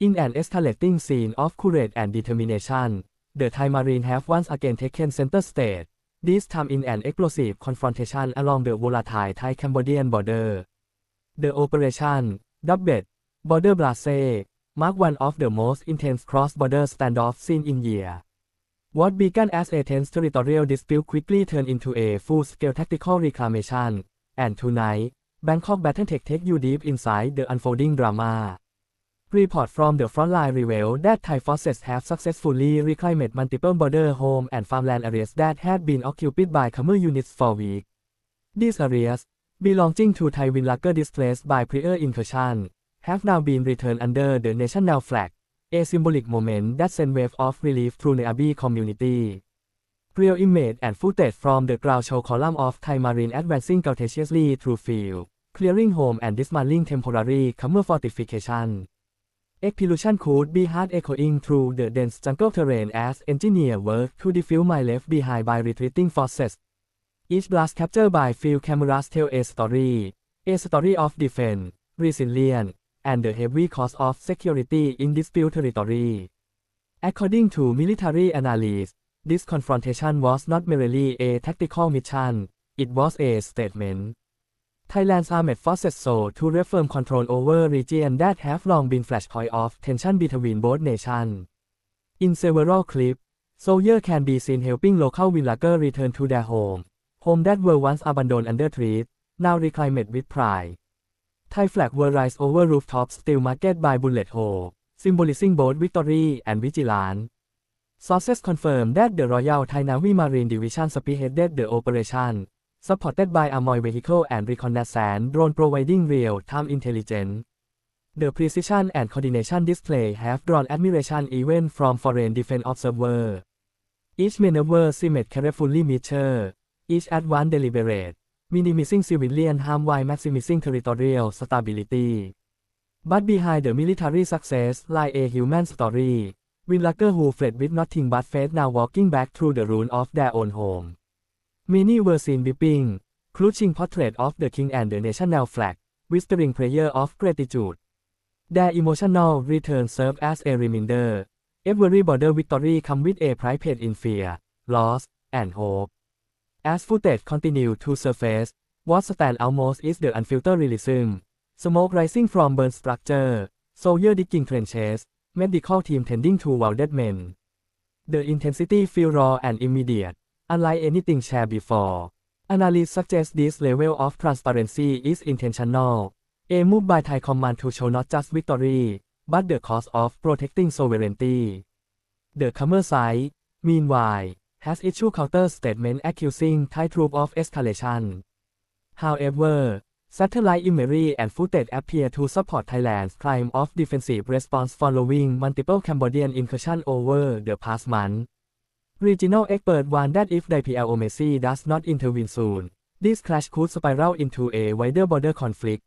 In an escalating scene of courage and determination, the Thai Marine have once again taken center stage, this time in an explosive confrontation along the volatile Thai-Cambodian border. The operation, dubbed Border Blase, marked one of the most intense cross-border standoffs seen in years. What began as a tense territorial dispute quickly turned into a full-scale tactical reclamation, and tonight, Bangkok Battletech take you deep inside the unfolding drama. Report from the frontline reveal that Thai forces have successfully reclaimed multiple border home and farmland areas that had been occupied by Khmer units for weeks. These areas, belonging to Thai Windlager displaced by prior incursion, have now been returned under the national flag, a symbolic moment that sent wave of relief through the Abi community. Real image and footage from the ground show column of Thai Marine advancing courageously through field, clearing home and dismantling temporary Khmer fortification. Explosion could be heard echoing through the dense jungle terrain as engineers work to defuse my left behind by retreating forces. Each blast captured by field cameras tell a story, a story of defense, resilience, and the heavy cost of security in dispute territory. According to military analysts, this confrontation was not merely a tactical mission, it was a statement. Thailand's armed forces so to reaffirm control over region that have long been flashpoint of tension between both nations. In several clips, soldiers can be seen helping local villagers return to their home, home that were once abandoned under threat, now reclaimed with pride. Thai flag were raised over rooftops still marked by bullet hole, symbolizing both victory and vigilance. Sources confirm that the Royal Thai Navy Marine Division spearheaded the operation, supported by armored vehicle and reconnaissance drone providing real-time intelligence. The precision and coordination display have drawn admiration even from foreign defense observers. Each maneuver seemed carefully measured, each advance deliberate, minimizing civilian harm while maximizing territorial stability. But behind the military success lie a human story. Windlager who fled with nothing but faith now walking back through the ruin of their own home. Many were seen clutching portrait of the king and the national flag, whispering prayer of gratitude. Their emotional return served as a reminder. Every border victory comes with a price paid in fear, loss, and hope. As footage continued to surface, what stands out most is the unfiltered realism. Smoke rising from burned structure, soldier digging trenches, medical team tending to wounded men. The intensity feel raw and immediate unlike anything shared before. Analysts suggest this level of transparency is intentional, a move by Thai command to show not just victory, but the cost of protecting sovereignty. The Khmer side, meanwhile, has issued counter statement accusing Thai troops of escalation. However, satellite imagery and footage appear to support Thailand's claim of defensive response following multiple Cambodian incursions over the past month. Regional expert warned that if diplomacy does not intervene soon, this clash could spiral into a wider border conflict.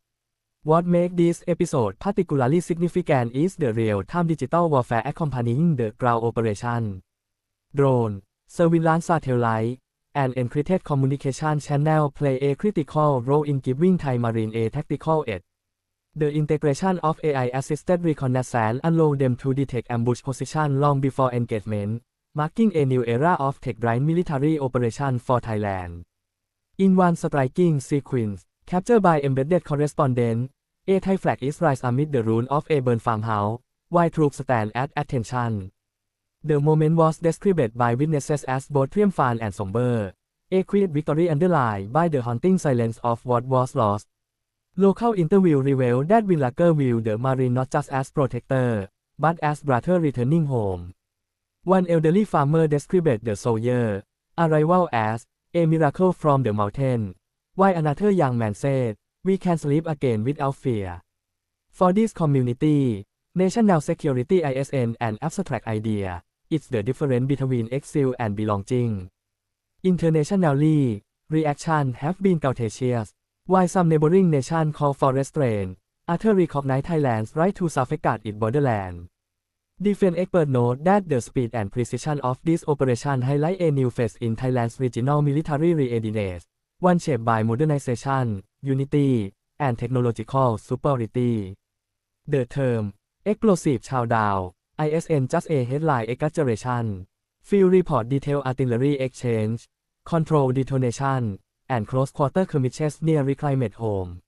What makes this episode particularly significant is the real-time digital warfare accompanying the ground operation. Drone, surveillance satellite, and encrypted communication channel play a critical role in giving Thai Marine a tactical edge. The integration of AI-assisted reconnaissance allows them to detect ambush position long before engagement, marking a new era of tech-driven military operation for Thailand. In one striking sequence, captured by embedded correspondent, a Thai flag is raised amid the ruin of a burned farmhouse, while troops stand at attention. The moment was described by witnesses as both triumphant and somber, a quiet victory underlined by the haunting silence of what was lost. Local interview revealed that Windlager viewed the Marine not just as protector, but as brother returning home. One elderly farmer described the soldier arrival as a miracle from the mountain, while another young man said, We can sleep again without fear. For this community, national security isn't an abstract idea, it's the difference between exile and belonging. Internationally, reactions have been contagious. While some neighboring nations call for restraint, others recognize Thailand's right to safeguard its borderland. Defense expert note that the speed and precision of this operation highlight a new phase in Thailand's regional military readiness, one shaped by modernization, unity, and technological superiority. The term Explosive Showdown ISN Just a Headline Exaggeration Field Report Detail Artillery Exchange Control Detonation and Close Quarter Skirmishes near reclimate Home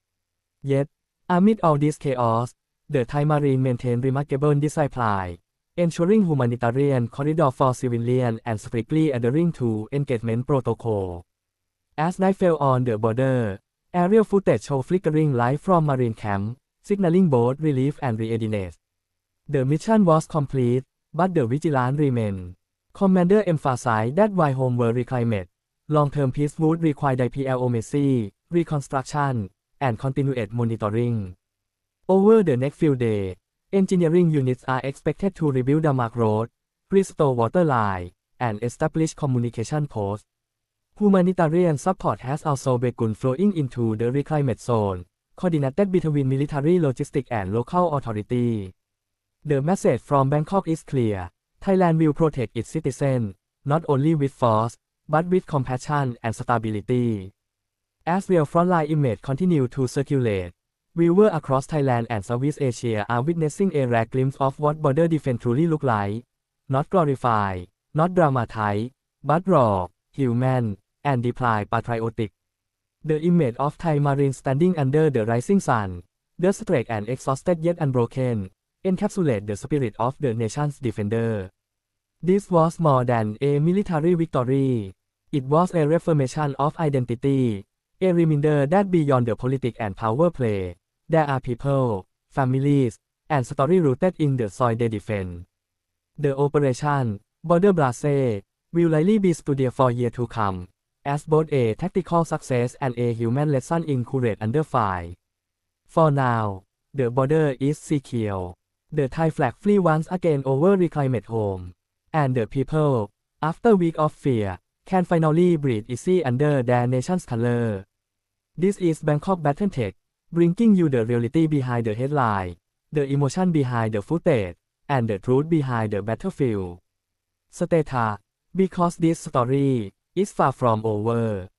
Yet Amid all this chaos the Thai Marine maintain remarkable discipline ensuring humanitarian corridor for civilian and strictly adhering to engagement protocol As night fell on the border, aerial footage show flickering light from marine camp, signaling both relief and readiness. The mission was complete, but the vigilance remained. Commander emphasized that while home were reclaimed, long-term peace would require diplomacy, reconstruction, and continued monitoring. Over the next few days, engineering units are expected to rebuild the Mark Road, restore water line, and establish communication posts. Humanitarian support has also begun flowing into the reclaimed zone, coordinated between military logistics and local authority. The message from Bangkok is clear. Thailand will protect its citizens, not only with force, but with compassion and stability. As real frontline image continue to circulate, viewers across Thailand and Southeast Asia are witnessing a rare glimpse of what border defense truly look like. Not glorified, not dramatized, but raw, human, and deeply patriotic. The image of Thai Marine standing under the rising sun, distracted and exhausted yet unbroken, encapsulate the spirit of the nation's defender. This was more than a military victory. It was a reformation of identity, a reminder that beyond the politics and power play, there are people, families, and story rooted in the soil they defend. The operation, Border Blase, will likely be studied for years to come, as both a tactical success and a human lesson in courage under fire. For now, the border is secure. The Thai flag flew once again over reclaimed home, and the people, after week of fear, can finally breathe easy under their nation's color. This is Bangkok Battle Tech, bringing you the reality behind the headline, the emotion behind the footage, and the truth behind the battlefield. Stay because this story is far from over.